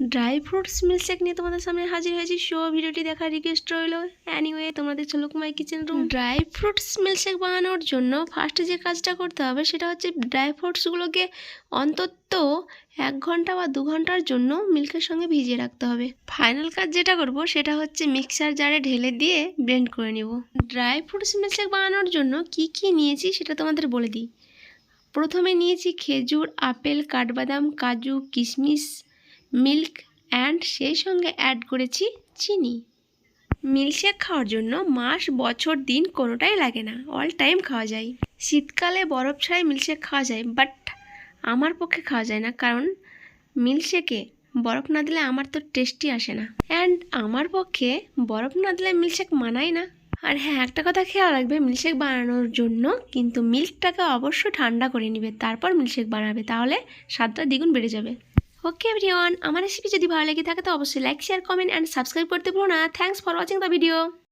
Dry fruits milkshake নিয়ে তোমাদের সামনে হাজির হয়েছি। শো ভিডিওটি দেখার রিকোয়েস্ট রইল। অ্যানিওয়ে তোমরা দেখছ লোকমাই kitchen room dry fruits milkshake বানানোর জন্য ফার্স্টে যে কাজটা করতে হবে সেটা হচ্ছে ড্রাই ফ্রুটসগুলোকে অন্তত এক ঘণ্টা বা দু ঘণ্টার জন্য মিল্কের সঙ্গে ভিজিয়ে রাখতে হবে। ফাইনাল কাজ যেটা করব সেটা হচ্ছে মিক্সার জারে ঢেলে দিয়ে ব্লেন্ড করে নেব। ড্রাই ফ্রুটস মিল্কশেক বানানোর জন্য কি কি নিয়েছি সেটা তোমাদের বলে দিই। প্রথমে নিয়েছি খেজুর, আপেল, কাঠবাদাম, কাজু, কিশমিশ মিল্ক অ্যান্ড সেই সঙ্গে অ্যাড করেছি চিনি। মিল্কশেক খাওয়ার জন্য মাস, বছর, দিন কোনোটাই লাগে না, অল টাইম খাওয়া যায়। শীতকালে বরফ ছাড়াই মিল্কশেক খাওয়া যায়, বাট আমার পক্ষে খাওয়া যায় না, কারণ মিল্কশেকে বরফ না দিলে আমার তো টেস্টই আসে না। অ্যান্ড আমার পক্ষে বরফ না দিলে মিল্কশেক মানায় না। আর হ্যাঁ একটা কথা খেয়াল রাখবে, মিল্কশেক বানানোর জন্য কিন্তু মিল্কটাকে অবশ্যই ঠান্ডা করে নিবে, তারপর মিল্কশেক বানাবে, তাহলে স্বাদটা দ্বিগুণ বেড়ে যাবে। ওকে এভরিওয়ান আমার রেসিপি যদি ভালো লেগে থাকে, তো অবশ্যই like share comment and subscribe করতে ভুলো না। Thanks for watching the video